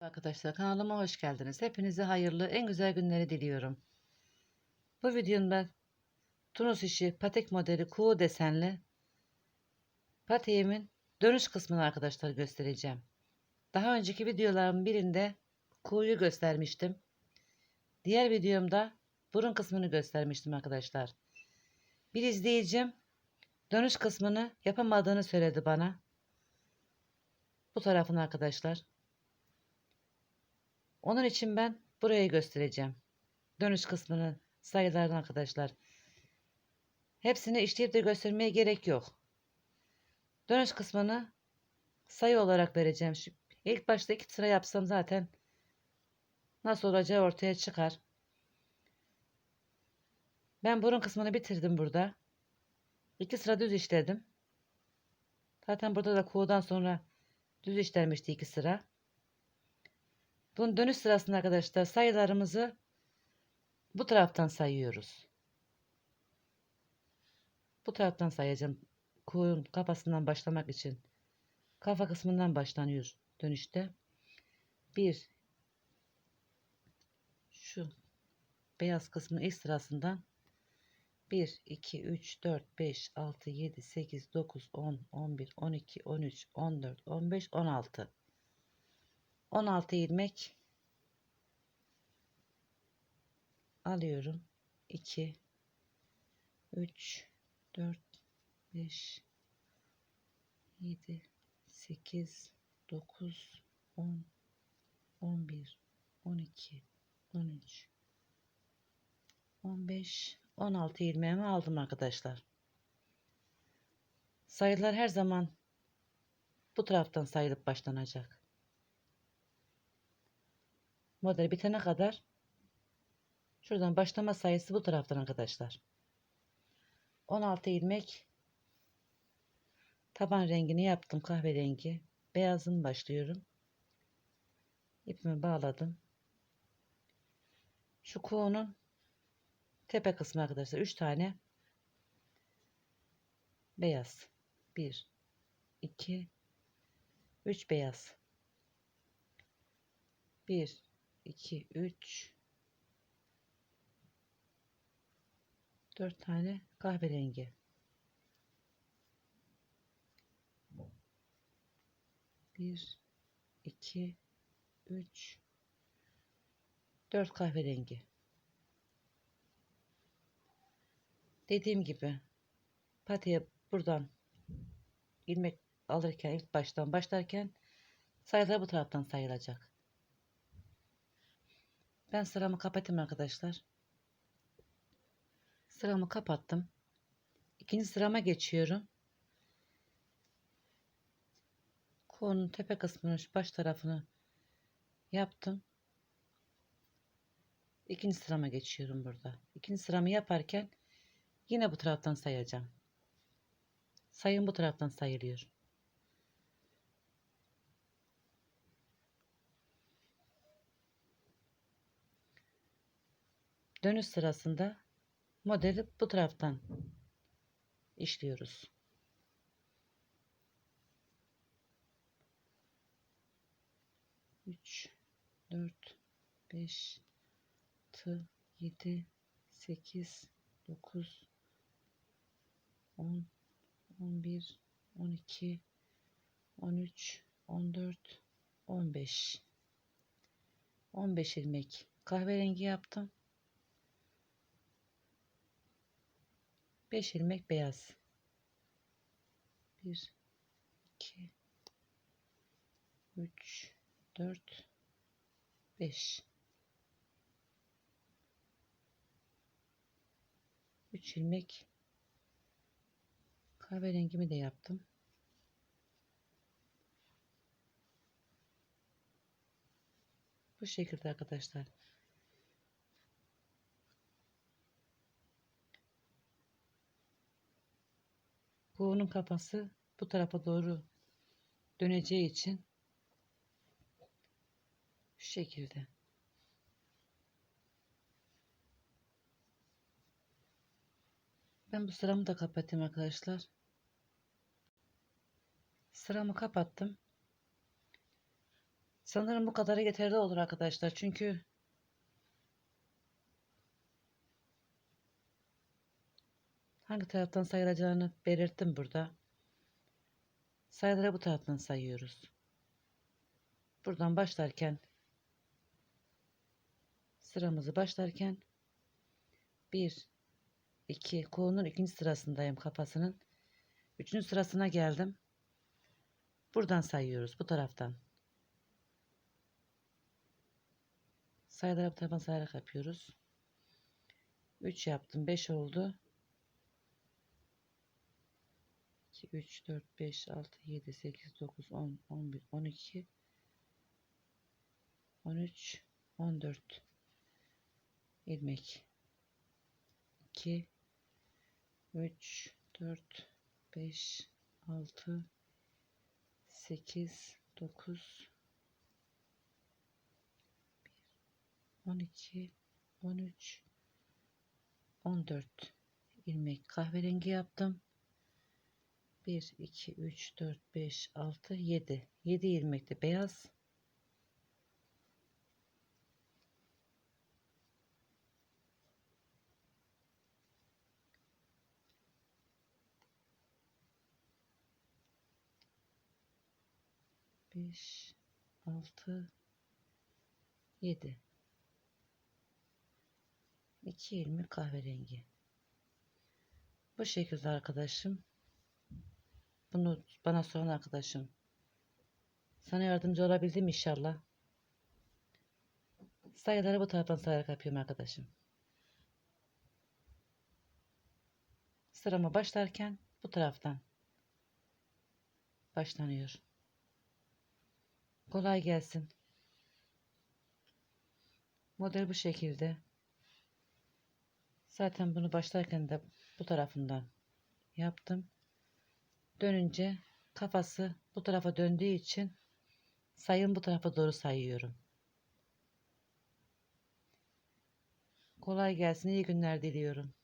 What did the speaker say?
Arkadaşlar kanalıma hoş geldiniz. Hepinize hayırlı en güzel günleri diliyorum. Bu videomda Tunus işi patek modeli kuğu desenli pateğimin dönüş kısmını arkadaşlar göstereceğim. Daha önceki videolarımın birinde kuğuyu göstermiştim. Diğer videomda burun kısmını göstermiştim arkadaşlar. Bir izleyicim dönüş kısmını yapamadığını söyledi bana. Bu tarafını arkadaşlar. Onun için ben burayı göstereceğim. Dönüş kısmını sayılarını arkadaşlar. Hepsini işleyip de göstermeye gerek yok. Dönüş kısmını sayı olarak vereceğim. Şu ilk başta iki sıra yapsam zaten nasıl olacağı ortaya çıkar. Ben burun kısmını bitirdim burada. İki sıra düz işledim. Zaten burada da kuğudan sonra düz işlenmişti iki sıra. Bunun dönüş sırasında arkadaşlar sayılarımızı bu taraftan sayıyoruz. Bu taraftan sayacağım. Kuğunun kafasından başlamak için. Kafa kısmından başlanıyor dönüşte. Bir şu beyaz kısmın ilk sırasından 1, 2, 3, 4, 5, 6, 7, 8, 9, 10, 11, 12, 13, 14, 15, 16. 16 ilmek alıyorum. 2 3 4 5 7 8 9 10 11 12 13 15 16 ilmeğimi aldım arkadaşlar. Sayılar her zaman bu taraftan sayılıp başlanacak. Model bitene kadar şuradan başlama sayısı bu taraftan arkadaşlar. 16 ilmek taban rengini yaptım kahverengi. Beyazın başlıyorum. İpimi bağladım. Şu kuğunun tepe kısmı arkadaşlar 3 tane beyaz. 1 2 3 beyaz. 1 2 3 4 tane kahverengi. Bir, iki, üç, dört kahverengi. Dediğim gibi patiye buradan ilmek alırken ilk baştan başlarken sayılar bu taraftan sayılacak. Ben sıramı kapatayım arkadaşlar. Sıramı kapattım. İkinci sırama geçiyorum. Kolun tepe kısmını şu baş tarafını yaptım. İkinci sırama geçiyorum burada. İkinci sıramı yaparken yine bu taraftan sayacağım. Sayım bu taraftan sayılıyor. Dönüş sırasında modeli bu taraftan işliyoruz. Üç, dört, beş, altı, yedi, sekiz, dokuz, on, on bir, on iki, on üç, on dört, on beş. On beş ilmek kahverengi yaptım. 5 ilmek beyaz. 1 2 3 4 5 3 ilmek kahverengimi de yaptım. Bu şekilde arkadaşlar. Kuğunun kafası bu tarafa doğru döneceği için şu şekilde. Ben bu sıramı da kapatayım arkadaşlar. Sıramı kapattım. Sanırım bu kadarı yeterli olur arkadaşlar. Çünkü hangi taraftan sayılacağını belirttim burada. Sayıları bu taraftan sayıyoruz. Buradan başlarken sıramızı başlarken 1 2 kolunun ikinci sırasındayım kafasının. Üçüncü sırasına geldim. Buradan sayıyoruz bu taraftan. Sayıları bu taraftan sayarak yapıyoruz. 3 yaptım. 5 oldu. 2, 3, 4, 5, 6, 7, 8, 9, 10, 11, 12, 13, 14 ilmek. 2, 3, 4, 5, 6, 8, 9, 12, 13, 14 ilmek kahverengi yaptım. 1, 2, 3, 4, 5, 6, 7. 7 ilmek de beyaz. Beş, altı, yedi. İki ilmek kahverengi. Bu şekilde arkadaşım. Bunu bana soran arkadaşım. Sana yardımcı olabildim inşallah. Sayıları bu taraftan sayarak yapıyorum arkadaşım. Sırama başlarken bu taraftan başlanıyor. Kolay gelsin. Model bu şekilde. Zaten bunu başlarken de bu tarafından yaptım. Dönünce kafası bu tarafa döndüğü için sayım bu tarafa doğru sayıyorum. Kolay gelsin. iyi günler diliyorum.